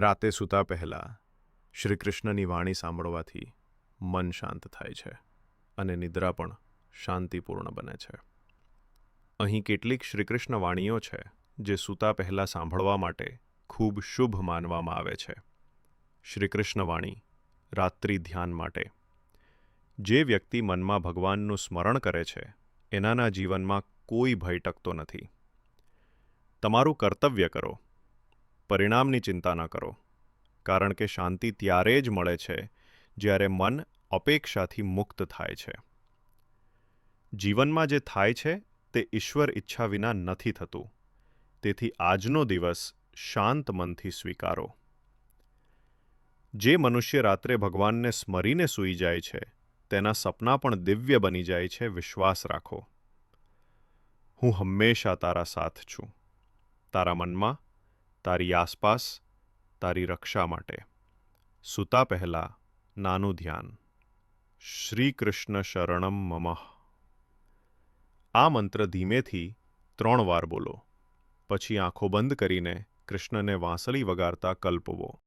રાતે સૂતા પહેલાં શ્રીકૃષ્ણની વાણી સાંભળવાથી મન શાંત થાય છે અને નિદ્રા પણ શાંતિપૂર્ણ બને છે. અહીં કેટલીક શ્રીકૃષ્ણ વાણીઓ છે જે સૂતા પહેલાં સાંભળવા માટે ખૂબ શુભ માનવામાં આવે છે. શ્રીકૃષ્ણ વાણી રાત્રિ ધ્યાન માટે. જે વ્યક્તિ મનમાં ભગવાનનું સ્મરણ કરે છે, એનાના જીવનમાં કોઈ ભય ટકતો નથી. તમારું કર્તવ્ય કરો. પરિણામની ચિંતા ન કરો. કારણ કે શાંતિ ત્યારે જ મળે છે જ્યારે મન અપેક્ષાથી મુક્ત થાય છે. જીવનમાં જે થાય છે તે ઈશ્વર ઈચ્છા વિના નથી થતું. તેથી આજનો દિવસ શાંત મનથી સ્વીકારો. જે મનુષ્ય રાત્રે ભગવાનને સ્મરીને સૂઈ જાય છે, તેના સપના પણ દિવ્ય બની જાય છે, વિશ્વાસ રાખો. હું હંમેશા તારા સાથ છું. તારા મનમાં તારી આસપાસ, તારી રક્ષા માટે. સૂતા પહેલાં નાનું ધ્યાન. શ્રી કૃષ્ણ શરણમ મમઃ. આ મંત્ર ધીમેથી ત્રણ વાર બોલો. પછી આંખો બંધ કરીને કૃષ્ણને વાંસળી વગાડતા કલ્પવો.